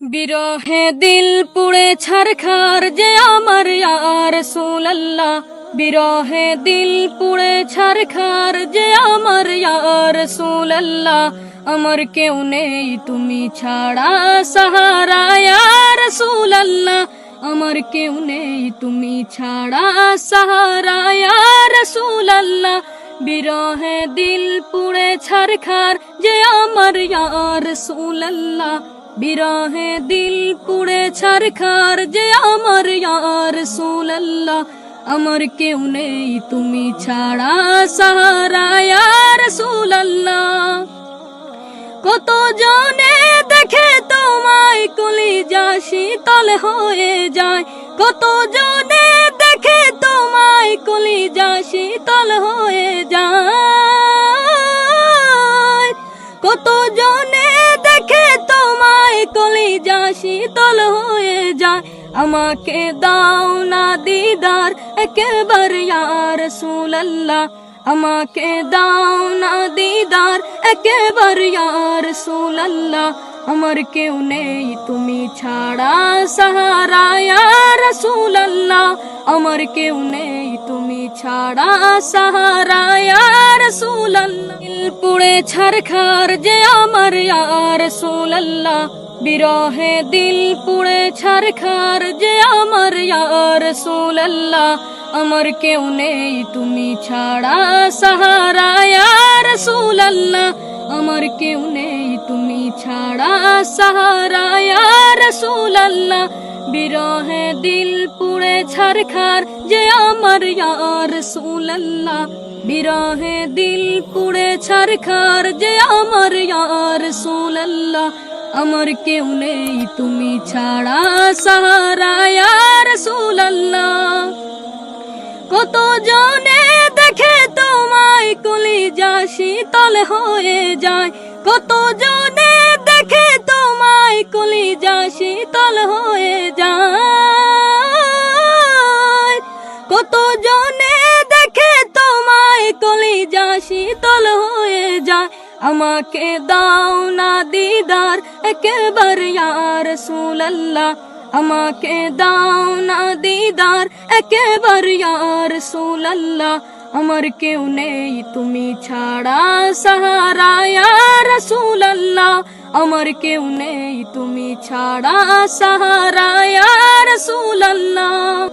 বিরহে দিল পুড়ে ছারখার যে আমার ইয়ার সুলাল্লাহ বিরহে দিল পুড়ে ছারখার যে আমার ইয়ার সুলাল্লাহ আমার কেউ নেই, তুমি ছাড়া সাহারা ইয়ার সুলাল্লাহ আমার কেউ নেই, তুমি ছাড়া সাহারা ইয়ার সুলাল্লাহ বিরহে দিল পুড়ে ছারখার যে আমার ইয়ার সুলাল্লাহ বিরহে দিল পুড়ে ছারখার যে আমার ইয়ার সুলাল্লাহ। আমার কেউ নেই, তুমি ছাড়া সাহারা ইয়ার সুলাল্লাহ। কত জনে দেখে তোমায় কলিজা শীতল হয়ে যায়। কত জনে দেখে তোমায় কলিজা শীতল হয়ে যায়। কত জনে কলিজা শীতল হয়ে যায়, আমাকে দাও না দিদার, একেবার ইয়ার সুলাল্লাহ আমাকে দাও না দিদার, একেবার ইয়ার সুলাল্লাহ আমার কেউ নেই, তুমি ছাড়া সাহারা ইয়ার সুলাল্লাহ আমার কেউ নেই, তুমি ছাড়া সাহারা দিল পুড়ে ছারখার যে আমার ইয়ার সুলাল্লাহ বিরহে দিল পুড়ে ছারখার যে আমার ইয়ার সুলাল্লাহ আমার কেউ নেই তুমি ছাড়া সাহারা ইয়ার সুলাল্লাহ আমার কেউ নেই তুমি ছাড়া সাহারা ইয়ার সুলাল্লাহ বিরহে দিল পুড়ে ছারখার যে আমার ইয়ার সুলাল্লাহ বিরহে দিল পুড়ে ছারখার যে আমার ইয়ার সুলাল্লাহ আমার কেউ নেই তুমি ছাড়া সাহারা ইয়ার সুলাল্লাহ কত জনে দেখে তোমায় কলিজা শীতল হয়ে যায় কত জনে দেখে তোমায় কলিজা শীতল হয়ে যায় কত জনে দেখে তোমায় কলিজা শীতল হয়ে যায় আমাকে দাও না দিদার, একেবার ইয়ার সুলাল্লাহ আমাকে দাও না দিদার, একেবার ইয়ার সুলাল্লাহ আমার কেউ নেই তুমি ছাড়া সাহারা ইয়ার সুলাল্লাহ আমার কেউ নেই তুমি ছাড়া সাহারা ইয়ার সুলাল্লাহ